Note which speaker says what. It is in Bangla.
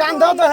Speaker 1: গান দাও তো